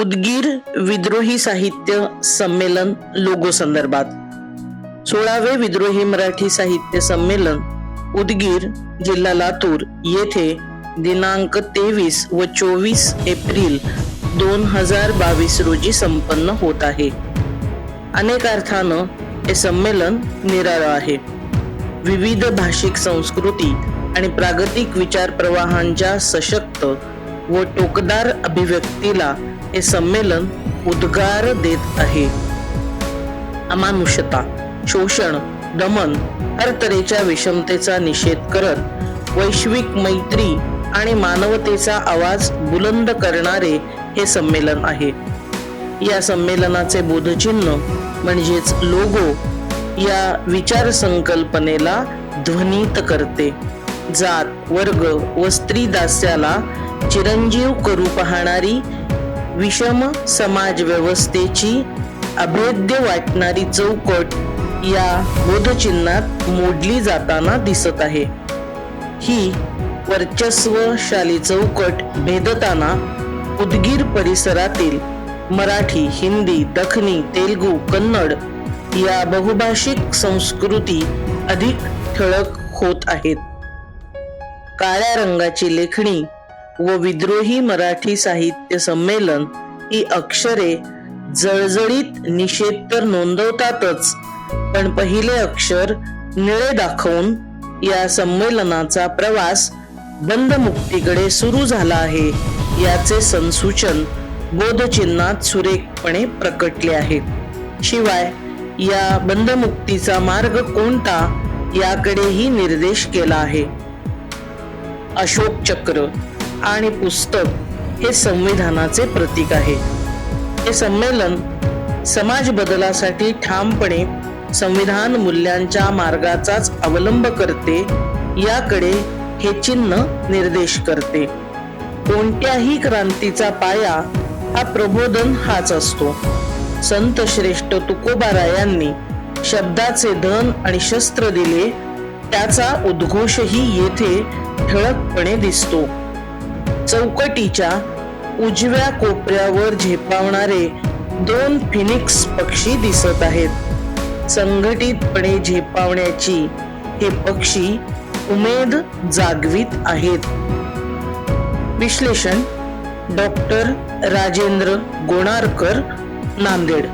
उदगीर विद्रोही साहित्य संमेलन लोगो संदर्भात. सोळावे विद्रोही मराठी साहित्य संमेलन उदगीर जिल्हा लातूर येथे दिनांक तेवीस व चोवीस एप्रिल दोन हजार बावीस रोजी संपन्न होत आहे. अनेक अर्थानं हे संमेलन निराळं आहे. विविध भाषिक संस्कृती आणि प्रागतिक विचार प्रवाहांच्या सशक्त व टोकदार अभिव्यक्तीला हे संमेलन उद्गार देत आहे. अमानुषता शोषण दमन हर तऱ्हेच्या विषमतेचा निषेध करत वैश्विक मैत्री आणि मानवतेचा आवाज बुलंद करणारे हे संमेलन आहे. या संमेलनाचे बोधचिन्ह म्हणजेच लोगो या विचार संकल्पनेला ध्वनित करते. जात वर्ग व स्त्री दास्याला चिरंजीव करू पाहणारी विषम समाज व्यवस्थेची अभेद्य वाटणारी चौकट या बोधचिन्हात मोडली जाताना दिसत आहे. ही वर्चस्वशाली चौकट भेदताना उदगीर परिसरातील मराठी हिंदी दखनी तेलगू कन्नड या बहुभाषिक संस्कृती अधिक ठळक होत आहेत. काळ्या रंगाची लेखणी व विद्रोही मराठी साहित्य संमेलन ही अक्षरे जळजळीत निषेध तर नोंदवतातच पण पहिले अक्षर निळे दाखवून या संमेलनाचा प्रवास बंदमुक्तीकडे सुरू झाला आहे. याचे संसूचन बोधचिन्हात सुरेखपणे प्रकटले आहे. शिवाय या बंदमुक्तीचा मार्ग कोणता याकडेही निर्देश केला आहे. अशोक चक्र आणि पुस्तक हे संविधानाचे प्रतीक आहे. हे संमेलन समाज बदलासाठी ठामपणे संविधान मूल्यांच्या मार्गाचाच अवलंब करते याकडे हे चिन्ह निर्देश करते. कोणत्याही क्रांतीचा पाया हा प्रबोधन हाच असतो. संत श्रेष्ठ तुकोबारायांनी शब्दाचे धन आणि शस्त्र दिले त्याचा उद्घोषही येथे ठळकपणे दिसतो. चौकटीच्या उजव्या कोपऱ्यावर झेपावणारे दोन फिनिक्स पक्षी दिसत आहेत. संघटितपणे झेपावण्याची हे पक्षी उमेद जागवित आहेत. विश्लेषण डॉक्टर राजेंद्र गोणारकर नांदेड.